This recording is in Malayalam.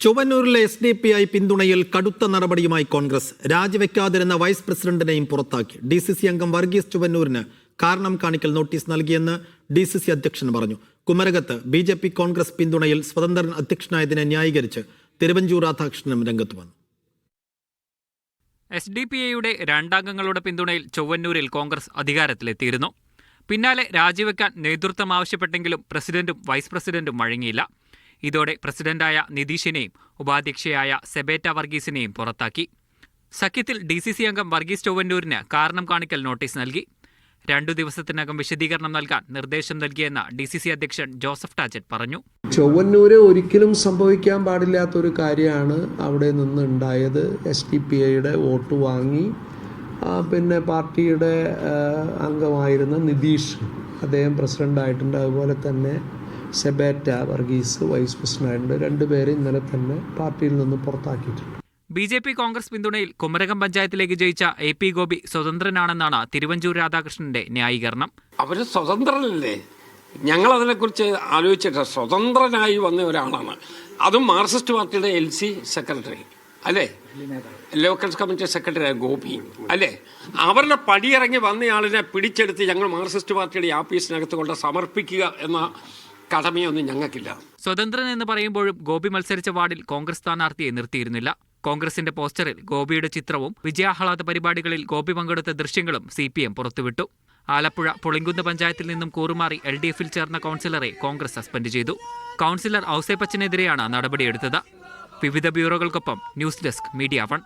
ചൊവ്വന്നൂരിലെ എസ് ഡി പി ഐ പിന്തുണയിൽ കടുത്ത നടപടിയുമായി കോൺഗ്രസ്. രാജിവെക്കാതിരുന്ന വൈസ് പ്രസിഡന്റിനെയും പുറത്താക്കി. ഡി സി സി അംഗം വർഗീസ് ചുവന്നൂരിന് കാരണം കാണിക്കൽ നോട്ടീസ് നൽകിയെന്ന് ഡി സി സി അധ്യക്ഷൻ പറഞ്ഞു. കുമരകത്ത് ബി ജെ പി കോൺഗ്രസ് പിന്തുണയിൽ സ്വതന്ത്രൻ അധ്യക്ഷനായതിനെ ന്യായീകരിച്ച് തിരുവഞ്ചൂർ രാധാകൃഷ്ണനും രംഗത്ത് വന്നു. എസ് ഡി പി ഐയുടെ രണ്ടംഗങ്ങളുടെ പിന്തുണയിൽ ചൊവ്വന്നൂരിൽ കോൺഗ്രസ് അധികാരത്തിലെത്തിയിരുന്നു. പിന്നാലെ രാജിവെക്കാൻ നേതൃത്വം ആവശ്യപ്പെട്ടെങ്കിലും പ്രസിഡന്റും വൈസ് പ്രസിഡന്റും വഴങ്ങിയില്ല ഇതോടെ പ്രസിഡന്റായ നിതീഷിനെയും ഉപാധ്യക്ഷയായ സെബേറ്റ വർഗീസിനെയും പുറത്താക്കി. സഖ്യത്തിൽ ഡി സി സി അംഗം വർഗീസ് ചൊവ്വന്നൂരിന് കാരണം കാണിക്കൽ നോട്ടീസ് നൽകി. രണ്ടു ദിവസത്തിനകം വിശദീകരണം നൽകാൻ നിർദ്ദേശം നൽകിയെന്ന് ഡി സി സി അധ്യക്ഷൻ ജോസഫ് ടാജറ്റ് പറഞ്ഞു. ചൊവ്വന്നൂര് ഒരിക്കലും സംഭവിക്കാൻ പാടില്ലാത്തൊരു കാര്യമാണ് അവിടെ നിന്ന് ഉണ്ടായത് എസ് ഡി പി ഐയുടെ വോട്ട് വാങ്ങി. പിന്നെ പാർട്ടിയുടെ അംഗമായിരുന്ന നിതീഷ് അദ്ദേഹം പ്രസിഡന്റായിട്ടുണ്ട് അതുപോലെ തന്നെ സെബേറ്റ വർഗീസ് വൈസ് പ്രസിഡന്റ് രണ്ടുപേരെ ഇന്നലെ തന്നെ പാർട്ടിയിൽ നിന്ന് പുറത്താക്കിയിട്ടുണ്ട്. ബി ജെ പി കോൺഗ്രസ് പിന്തുണയിൽ കുമരകം പഞ്ചായത്തിലേക്ക് ജയിച്ച എ പി ഗോപി സ്വതന്ത്രനാണെന്നാണ് തിരുവഞ്ചൂർ രാധാകൃഷ്ണന്റെ ന്യായീകരണം. അവർ സ്വതന്ത്രനല്ലേ ഞങ്ങൾ അതിനെക്കുറിച്ച് ആലോചിച്ചിട്ട് സ്വതന്ത്രനായി വന്ന ഒരാളാണ്. അതും മാർക്സിസ്റ്റ് പാർട്ടിയുടെ എൽ സി സെക്രട്ടറി അല്ലേ? ലോക്കൽ കമ്മിറ്റി സെക്രട്ടറി ഗോപി അല്ലേ? അവരുടെ പടിയിറങ്ങി വന്നയാളിനെ പിടിച്ചെടുത്ത് ഞങ്ങൾ മാർക്സിസ്റ്റ് പാർട്ടിയുടെ ആഫീസിനകത്ത് കൊണ്ട് സമർപ്പിക്കുക എന്ന കടമയൊന്നും ഞങ്ങൾക്കില്ല. സ്വതന്ത്രൻ എന്ന് പറയുമ്പോഴും ഗോപി മത്സരിച്ച വാർഡിൽ കോൺഗ്രസ് സ്ഥാനാർത്ഥിയെ നിർത്തിയിരുന്നില്ല. കോൺഗ്രസിന്റെ പോസ്റ്ററിൽ ഗോപിയുടെ ചിത്രവും വിജയാഹ്ലാദ പരിപാടികളിൽ ഗോപി പങ്കെടുത്ത ദൃശ്യങ്ങളും സി പി എം പുറത്തുവിട്ടു. ആലപ്പുഴ പുളിങ്കുന്ന് പഞ്ചായത്തിൽ നിന്നും കൂറുമാറി എൽ ഡി എഫിൽ ചേർന്ന കൗൺസിലറെ കോൺഗ്രസ് സസ്പെൻഡ് ചെയ്തു. കൗൺസിലർ ഔസേപ്പച്ചനെതിരെയാണ് നടപടിയെടുത്തത്. വിവിധ ബ്യൂറോകൾക്കൊപ്പം ന്യൂസ് ഡെസ്ക് മീഡിയ വൺ.